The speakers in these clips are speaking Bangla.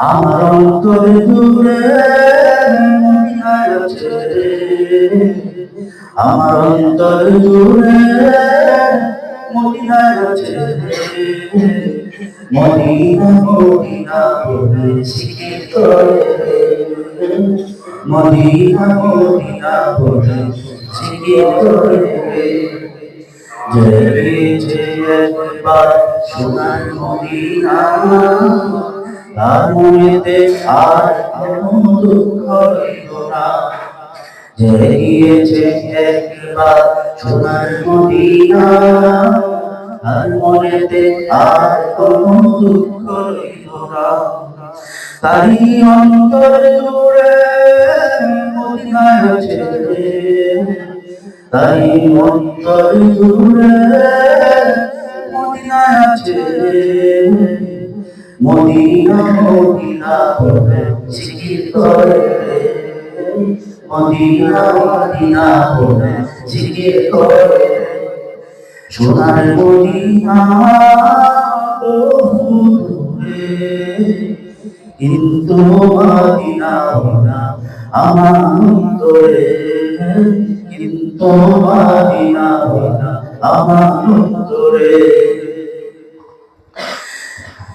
আমার অন্তরে দূরে আমার অন্তর জুড়ে মদিনার ছেড়ে মদিনা মদিনা বলে করে মদিনা মদিনা বলে শিখির করে জেগেছে একবার সোনার মদিনা। তার মনেতে আর কোনো দুঃখ রইল না। জেগিয়েছে একবার সোনার মদিনা আর মনেতে আর কোনো দুঃখ রইল না। তাই অন্তর জুড়ে মদিনার ছেড়ে তাই অন্তর জুড়ে মদিনার ছেড়ে মদিনা মদিনা বলে জিকির করে মদিনা মদিনা বলে জিকির করে সোনার মদিনা বহু কিন্তু মদিনা না আমার অন্তরে। কিন্তু মদিনা না আমার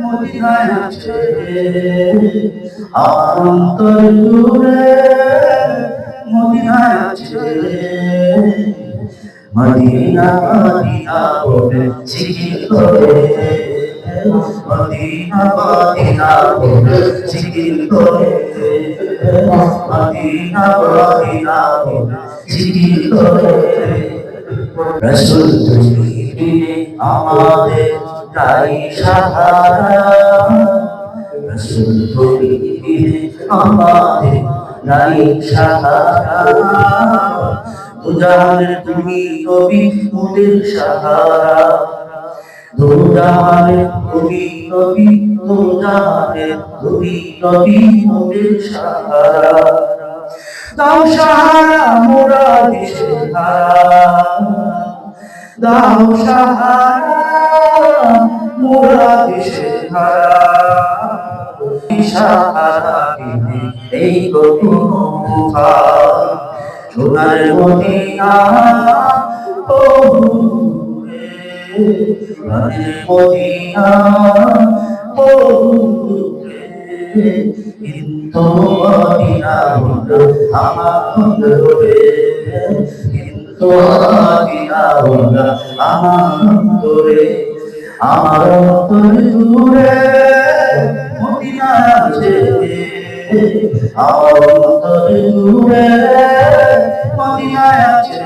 মদিনায় আছে। আমার অন্তর জুড়ে মদিনায় মদিনা মদিনা বলে জিকির করে মদিনা মদিনা বলে জিকির করে মদিনা মদিনা আমাদের তাই সাহারা, রসুল তুমি আমাদের নাই সাহারা। দুজাহানের তুমি নবী মুদের সাহারা। দুজাহানের তুমি নবী, দুজাহানের তুমি নবী মুদের সাহারা। দাও সাহারা মোরা দিশে দাও সাহারা মোরা দিশে হারা বিনে এই গতিন সোনার মদিনা ও প্রাণের মদিনা ও কিন্তু মদিনা হলো আমার আমার অন্তর জুড়ে মদিনা আছে। আমার অন্তর জুড়ে মদিনা আছে।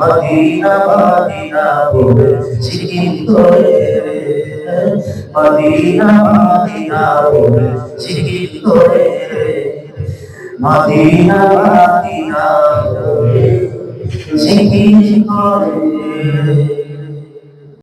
মদিনা মদিনা বলে জিকির করে মদিনা মদিনা বলে জিকির করে মদিনা মদিনা বলে জিকির করে